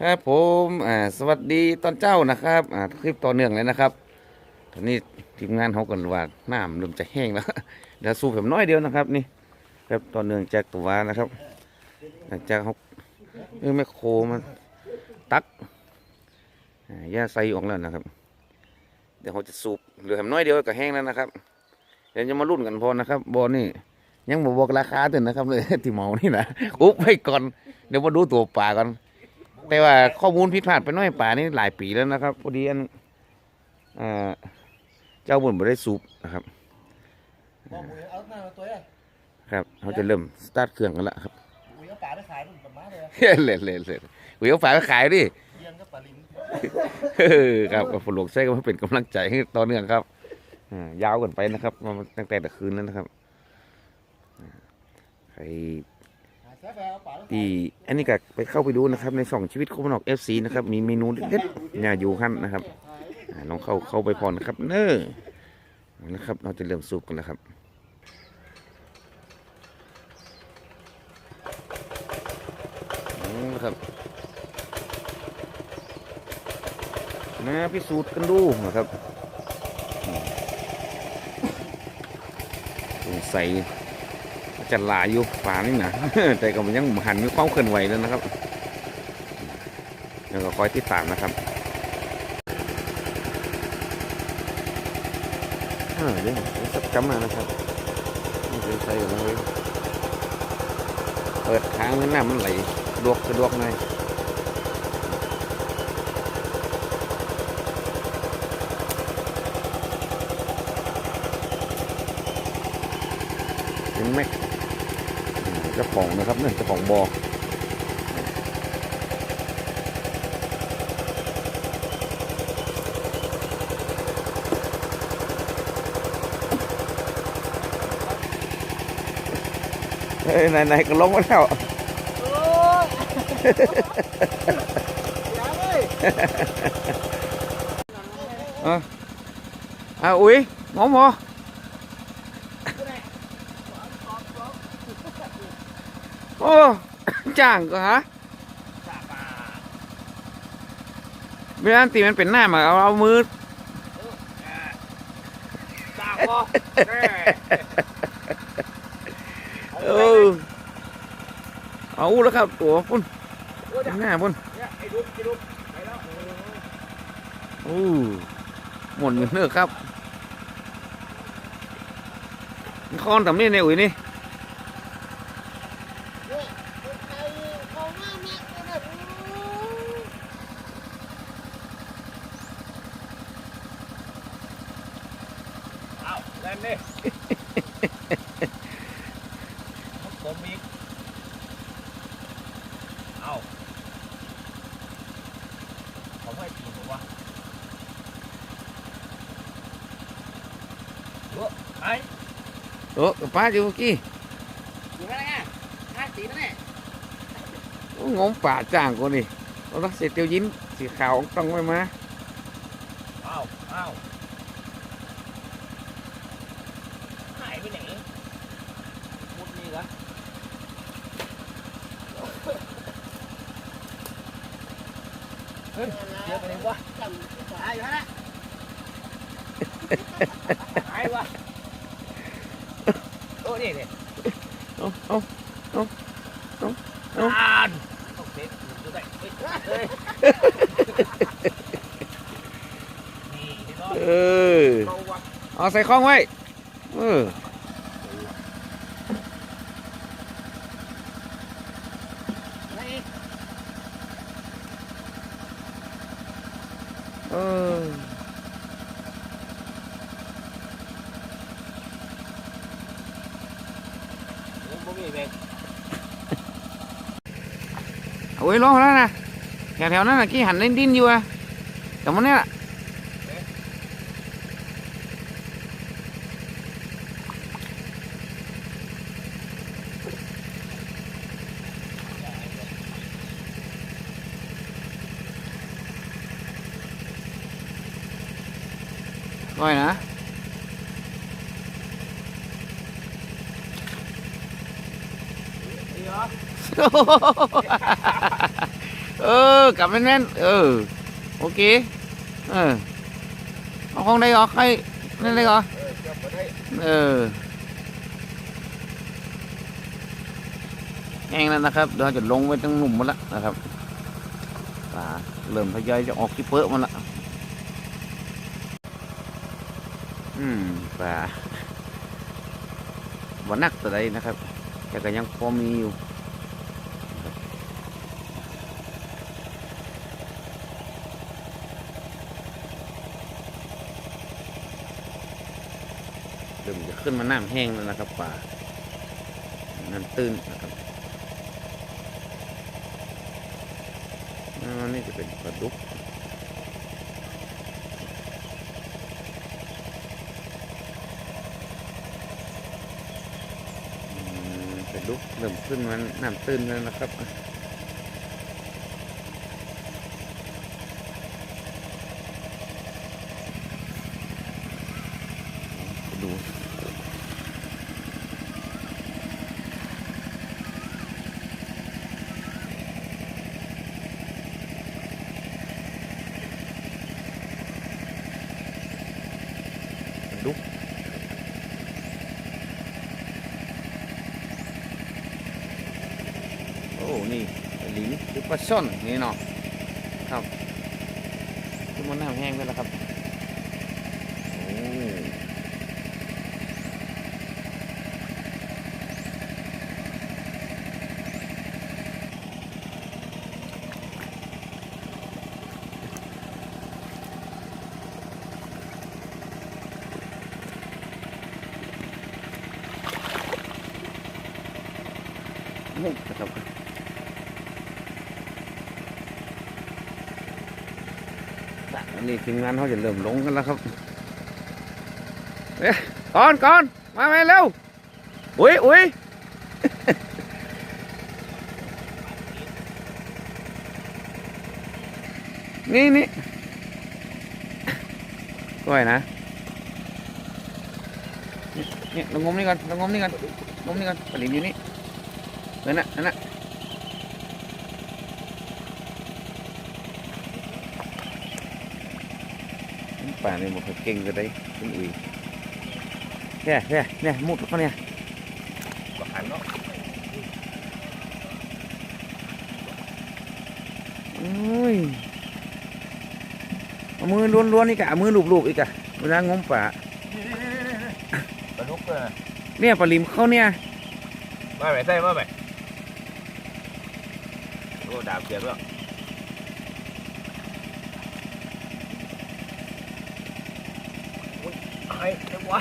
ครับผมอ่าสวัสดีตอนเจ้านะครับอ่าคลิปต่อเนื่องเลยนะครับตอนนี้ทีมงานเขากันว่าน้ำเริ่มจะแห้งแล้วเดี๋ยวสูบแบบน้อยเดียวนะครับนี่ครับต่อเนื่องจากตัวนะครับหลังจากเขาเออแมคโคมันตักหญ้าใสออกแล้วนะครับ เดี๋ยวเขาจะสูบเหลือแบบน้อยเดียวก็แห้งแล้วนะครับ เดี๋ยวจะมารุ่นกันพอนะครับบอนี่ยังบอกราคาถึงนะครับเลยที่เมานี่นะอุ๊บไปก่อนเดี๋ยวมาดูตัวปลาก่อน แต่ว่าข้อมูลผิดพลาดไปหน้อยป่านี่หลายปีแล้วนะครับพอดีอันอ่าเจ้าบุญไม่ได้สูบนะครับบอกหมูเอาหน้ามาตัวเองครับเขาจะเริ่มสตาร์ทเครื่องกันแล้วครับหมูเอาป่าไปขายมันแบบมาเลยอะเล่นเล่นเล่นอุ้ยเอาฝากไปขายดิเยียนก็ปลาลิมเออครับฝนหลวงใช้ก็มาเป็นกำลังใจให้ต่อเนื่องครับอ่ายาวกันไปนะครับมาตั้งแต่แต่คืนนั้นนะครับอ่าใคร ที่อันนี้ก็ไปเข้าไปดูนะครับ ในช่องชีวิตโคมนอกเอฟซีนะครับ มีเมนูเด็ดๆเนี่ยอยู่ขั้นนะครับลองเข้าเข้าไปพอนะครับ เน้อนะครับเราจะเริ่มสูบกันแล้วครับอืมครับมาพิสูจน์กันดูนะครับใส่ จะหลายอยู่ป่านี่นะแต่ก็มันยังหันมีความเคลื่อนไหวแล้วนะครับแล้วก็คอยติดตามนะครับเดี๋ยวสับกำมานะครับนี่เป็นไซส์ของเราเปิดค้างน้ำมันไหลลวกสะดวกหน่อยเป็นแม็ก เจ้าของนะครับเนี่ยเจ้าของบอ่อเฮ้ยไหนๆก็ลงมาแล้วโอ้ยอย่าเลยอะอะอุ้ยหมอหมอโอ้ จ้างก็ฮะเวลาตีมันเป็นหน้ามาเอาเอามือจ้างบ่แน่เออเอาแล้วครับตัวพุ่นโอ้ยหน้าพุ่นเนี่ยไอ้ดุ๊กไอ้ดุ๊กไปแล้วโอ้หมดเงินเนอะครับคอนทำนี่ในอุ้ยนี่ เอาเล่นดิผมอีกเอาเขาให้กินผมวะเออไอ้ โอ้กับป้าอยู่เมื่อกี้อยู่ไหนไงห้าสีนั่นแหละโอ้งมป่าจ้างกูนี่เอาละเสร็จเตียวยิ้มสีขาวต้องไว้มาเอาเอาหายไปไหนมุดนี่เหรอเฮ้ยเดี๋ยวไปไหนวะหายอยู่ฮะนะหายวะ โอ้นี่นี่เอาเอาอ่านโอเคดูได้เฮ้ยเฮ้ยนี่ที่น้องเออเราวะเอาใส่ข้องไว้ เออเออ บ่มีเบรก เอาไว้ลองแล้วนะแถวๆ ลับแน่นๆเออ โอเค เออ เอาของได้เหรอใครนั่นได้เหรอ เออแห้งแล้วนะครับ เดี๋ยวจะลงไปตั้งหนุ่มหมดแล้วนะครับปลาเริ่มทยอยจะออกที่เปิดมันละอืมปลาบ่นักตัวใดนะครับ แต่ก็ยังพอมีอยู่นะครับเริ่มจะ ขึ้นมาน้ำแห้งแล้วนะครับป่าน้ำตื้นนะครับอันนี้จะเป็นปลาดุกปลาดุกเริ่มขึ้นมาน้ำตื้นแล้วนะครับไปดู ดุกโอ้ นี่หลิงคือปลาช่อนนี่เนาะครับคือมันน้ำแห้งไปแล้วครับ โอ้ มุกนะครับอันนี้ ทีมงานเขาจะเริ่มลงกันแล้วครับเอ๊ะก่อนก่อนมาไหมเร็วอุ้ยอุ้ยนี่นี่ก้อยนะนี่ลงงมนี่ก่อนลงงมนี่ก่อนงมนี่ก่อนปลิมอยู่นี่นั่นน่ะนั่นน่ะ ป่าเนี่ยมันเก่งกันได้คุณอุ้ยเนี่ยเนี่ยเนี่ยมุดเขาเนี่ยก็หันเนาะโอ้ยเอามือล้วนๆอีกอะเอามือลูบๆอีกอะเวลางมป่าปลาดุกเลยเนี่ยปลาลิมเขาเนี่ยมาไหมใส่มาไหมโอ้ดาบเกียร์แล้ว อ้เจ้าวะ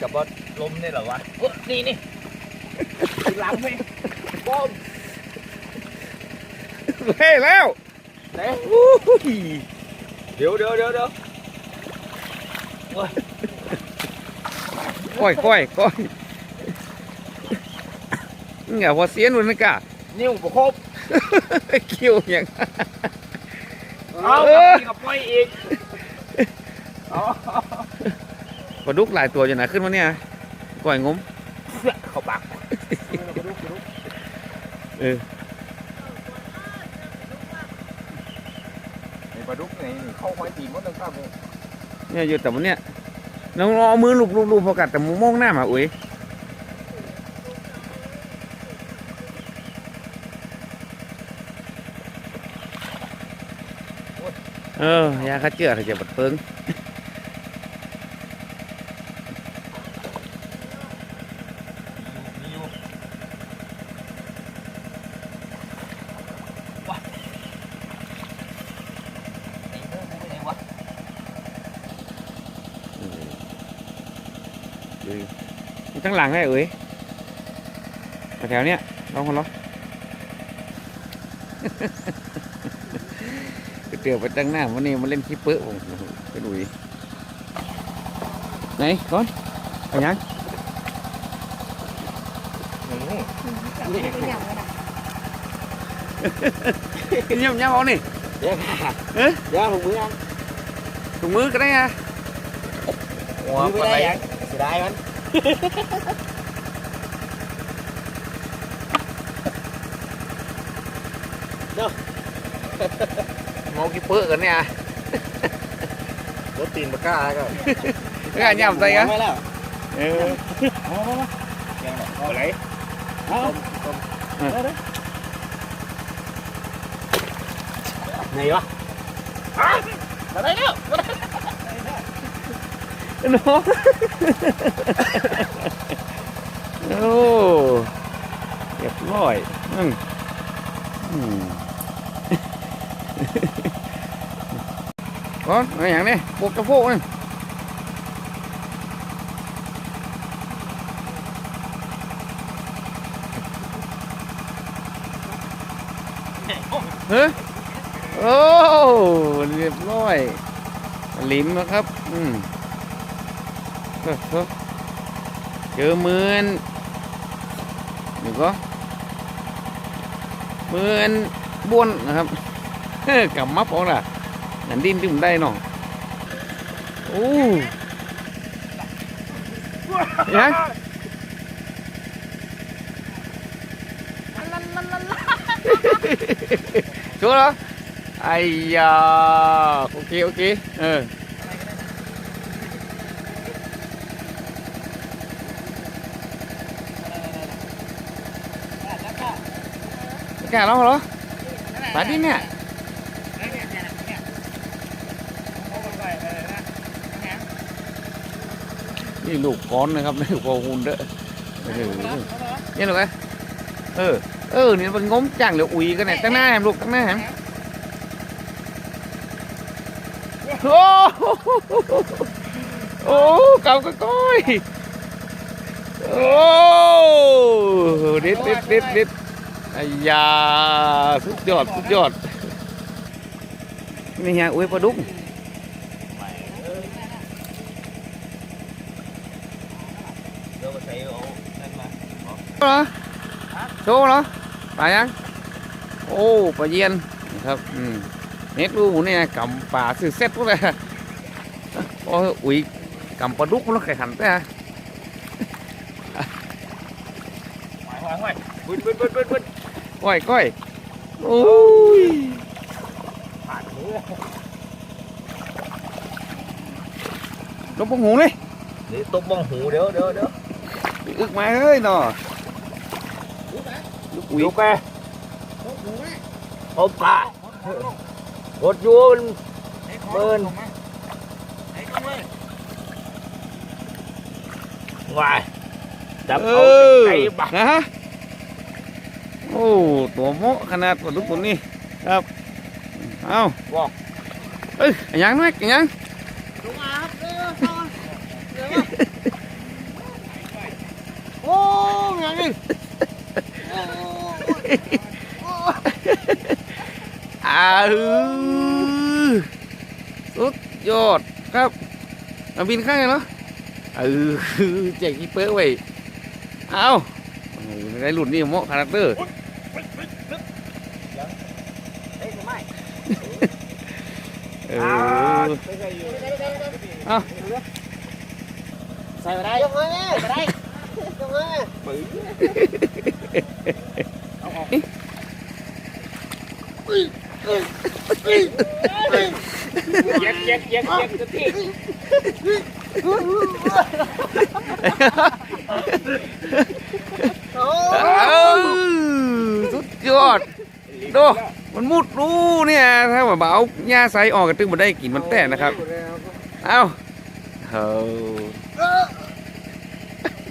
กับบอลลมนี่เหรอวะเออนี่นี่หลังไหมบอมเฮ้แล้วไหนอู้หูยเดี๋ยวเดี๋ยวเดี๋ยวเดี๋ยวก้อยก้อยก้อยนี่ไงหัวเสียนวันนี้กะ นิ้วประครบคิวอย่างเอาเออกับกับปล่อยอีกเอาปลาดุกหลายตัวอยู่ไหนะขึ้นมาเนี่ยก้อยงมเสื้อเข้าปากเออไอ้ปลาดุกนี่เข้าหอยตีนมดตั้งแต่เลยเนี่ยอยู่แต่วันเนี้ยน้องเอามือลูบลูบลูบพอกัดแต่มุมมองหน้ามาอุ้ย เออยาคัดเจือถ้าจะบัดเปิงมีอยู่ว้าไอ้เรื่องนี้เป็นไงวะเอออยู่ข้างหลังไงเอ้ยแถวๆเนี้ยลองคนลอง เดี๋ยวไปตั้งหน้าวันนี้มาเล่นขี้เปื้อะผมไปดูดิไหนก่อนไปยังนี่เยี่ยมยังเอานี่เดี๋ยวเอ๊ะเดี๋ยวผมมือยังถุงมือก็ได้อะหัวซื้อปลาไม่ไหลได้ยังเสียดายมัน งอกี่เปื้อกันเนี่ยรถตีนปากกาก็ไม่กล้าย่ำใส่กันไว้แล้วเออเอามามาแกงปลาไหลเอาต้มเออเอาเลยไหนวะมาได้แล้วน้องโอ้เรียบร้อยอืมอืม ก่อนอะไรอย่างนี้ปลูกกระโพกนี่เฮ้ยโอ้เรียบร้อยลิมนะครับ อืมเออเออเจอมื่นนี่ก็มื่นบวนนะครับเฮ้อกำมับออกล่ะ นันดินที่ผมได้เนาะโอ้ยังชัวร์เหรอไอ้ยาโอเค โอเค เออไม่กล้าแล้วเหรอปาดินเนี่ย นี่ลูกก้อนนะครับนี่ลูกก้อนหุ่นเด้อเออนี่หรอไงเออ เออ นี่มันงมจังเดี๋ยวอุยกันเนี่ยตั้งหน้าแฮมลูกตั้งหน้าแฮมโอ้โหโอ้เก่าก็ก้อยโอ้เด็ดเด็ดเด็ดเด็ดไอ้ยาสุดยอดสุดยอดนี่ฮะอุ้ยปลาดุก เหรอโชว์เหรอปยัง โอ้ปลาเยียนนะครับอืมเน็ตดูหมูเนี่ยกำปลาสื่อเซ็ตพวกเลยโอ้ยอุ้ยกำปลาดุกมันไข่หันไปฮะหอยหอยหอยบึ้นบึ้นบึ้นบึ้นบึ้นก้อยก้อยโอ้ยผ่านมือลงปงหูเลยเดี๋ยวตบบ้องหูเดี๋ยวเดี๋ยวเดี๋ยว อึกมาเฮ้ยหนอลูกอุ้ยดูแกเอาปลาหดอยูมันเบินวายจับเอเอาอไก่บักนะฮะโอ้ตัวโมะขนาดปลาดุกตัวนี้ครับ เอาบอกเอ้ยอันยังไหมอันยังลงมาครับเออต่อเดี๋ยวมาโอ้ ยังนี่โอ้ยอ้าสุดยอดครับมาบินข้างเนาะเออแจกอีเปิ้ลไว้เอาได้หลุดนี่โมะคาแรคเตอร์เออเอาใส่มาได้ยกมือเนี่ ยมาได้ยกมือเย็กเย็กเย็กเย็กจะที่สุดยอดดูมันมุดรู้เนี่ย ถ้าว่าบ่เอาหญ้าใสออกกันตึงมาได้กินมันแต่นะครับ เอาเฮ้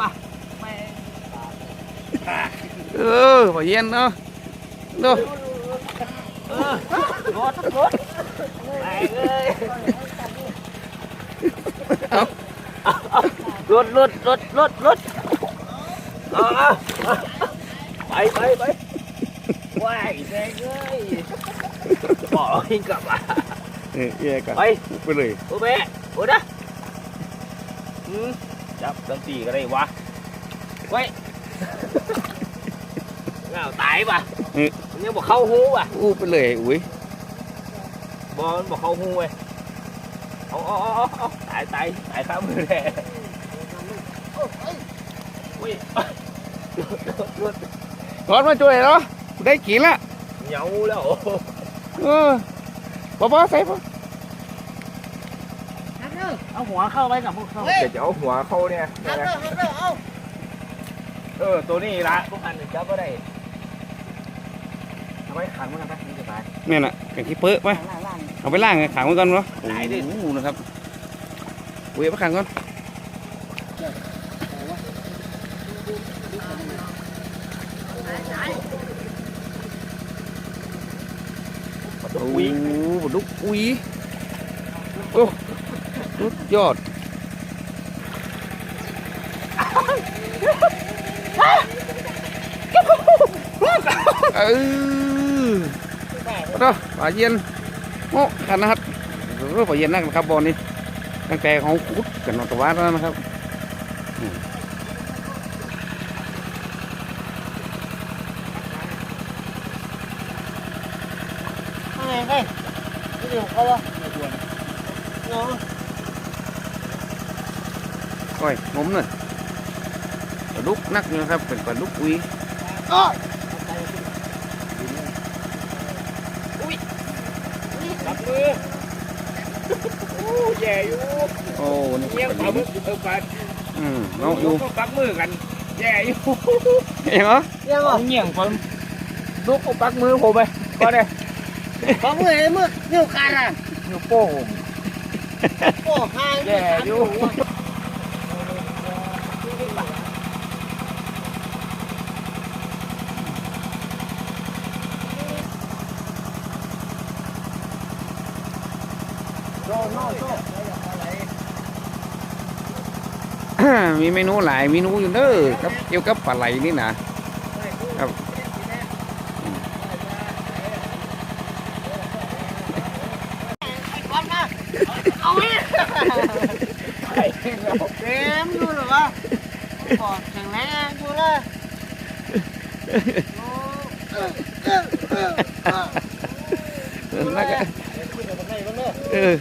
ว่ะแม่เออบ่เย็นเนาะดูเออรถรถไปเลยเอา รถรถรถรถรถเอาเอาไปไปไปว้ายแดงเลยบอกให้กลับมาเอ้ยแย่กันไปไปเลยโอ้แม่โอ้นะอืมจับตั้งตีก็ได้วะไว้เงาตายป่ะมันยังบอกเข้าหูป่ะอู้ไปเลยอุ้ยบอลบอกเข้าหูเว้ย เอาเอาเอาเอาเอาตายตายตายข้ามมือแน่อุ้ยรถร้อนมาช่วยเนาะได้กินละเหนียวแล้วเออบ่บ่ใส่บ่เอาหัวเข้าไปกับพวกเขาเฮ้ยจะเอาหัวเข้าเนี่ยหักเด้อหักเด้อเอ้าเออตัวนี้ละพวกอันจับก็ได้ทำ ไมขังมันกันไปมันจะตายเนี่ยน่ะเป็นขี้เปื้อะไหมเอาไปล่างไงขังไว้ก่อนเนาะไหนดิโอ้โหนะครับอุ้ยเอาไปขังก่อนตัวโอ้วิ่งโหลูกอุ้ยโอ้สุดยอดเออ เด้อปลาเย็นโอ้ขนาดเออปลาเย็นนักนะครับบอลนี้ตั้งแต่เขาขุดกันนอตวันแล้วนะครับไงไม่ดี๋ยวเขาวะเนาะก้อยงมหน่อยปลาดุกนักนะครับเป็นปลาดุกอุ้ยอ้อจับมือโอ้ แย่อยู่โอ้นี่เงี้ยปลาลาดุบึกเออปลาอืมน้องอูก็ปักมือกันแย่อยู่เห็นไหมเงี้ยเงี้ยคนลูกเอาปักมือผมไปก็ได้ขอมือไอ้มือนิ้วขาดอะนิ้วโป้งโอ้หางแย่อยู่ โดนโน่โซ่ มีเมนูหลายเมนูอยู่เด้อกับเกี่ยวกับปลาไหลนี่นะครับก่อนมาเอาไว้เต็มดูหรอวะขอแข็งแรงดูเลยโอ้เออเออเออเออนักอะเออ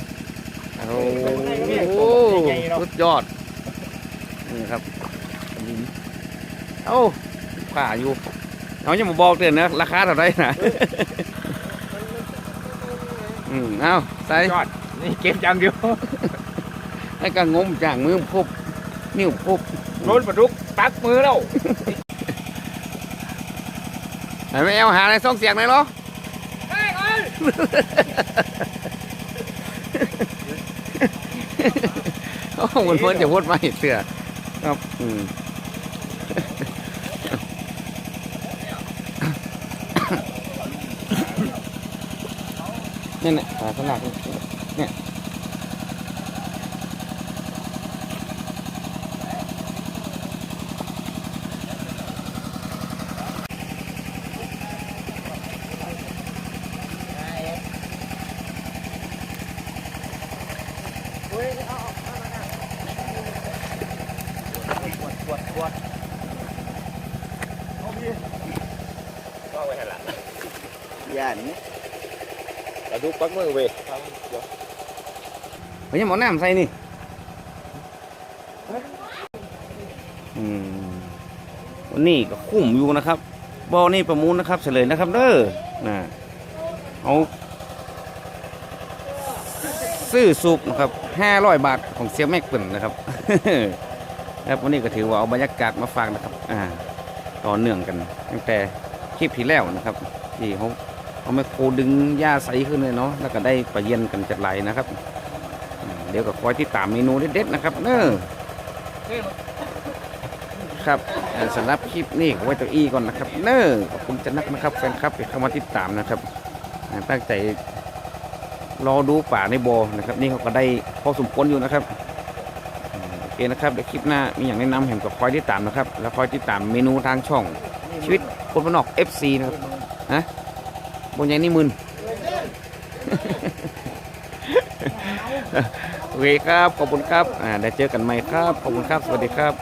โอ้โหสุดยอดนี่ครับเอ้าผ่าอยู่เอาอย่ามาบอกเตือนนะราคาเท่าไหรนะอืมเอาใส่ยอดนี่เก็บจังเดียวให้ก็งมจ่างมือพบนิ้วพบโดนปลาดุกปักมือแล้วไหนไม่เอาหาอะไรซ่องเสียงเลยเหรอโอ้มันเพิ่นจะพูดมาเห็นเสือครับอืม นี่นแหละปลาสลักเนี่ยปวดปวดปวดเอาพี่ก็ไว้ให้ละยันป ลาดุปักมือเว้ยเฮ้ยยังหมอน้ำใส่นี่อืมวันนี้ก็คุ้มอยู่นะครับบอนี่ประมูลนะครับเฉลยนะครับเด้อนะเอาซื้อสุกนะครับห้าร้อยบาทของเซียแม็กเป็นนะครับครับวันนี้ก็ถือว่าเอาบรรยากาศมาฝากนะครับ อ่า ต่อเนื่องกัน ตั้งแต่คลิปที่แล้วนะครับ ที่เขา เอาไมโครดึงหญ้าใสขึ้นเลยเนาะแล้วก็ได้ปลาเย็นกันจัดไหลนะครับอืมเดี๋ยวก็คอยที่ตามเมนูเด็ดๆนะครับ เนอะครับเอ่อสำหรับคลิปนี้ขอไว้ตัวอี้ก่อนนะครับ เนอะขอบคุณจะนักนะครับแฟนคลับที่เข้ามาติดตามนะครับอ่าตั้งใจรอดูป่าในบ่อนะครับ นี่เขาก็ได้พอสมควรอยู่นะครับอืมโอเคนะครับเดี๋ยวคลิปหน้ามีอย่างแนะนำเห็นก็คอยติดตามนะครับ แล้วคอยติดตามเมนูทางช่องชีวิตคนบ้านนอก FC นะครับฮะ บนยังนี่มึนโอเคครับ ขอบคุณครับ อ่าได้เจอกันใหม่ครับ ขอบคุณครับ สวัสดีครับ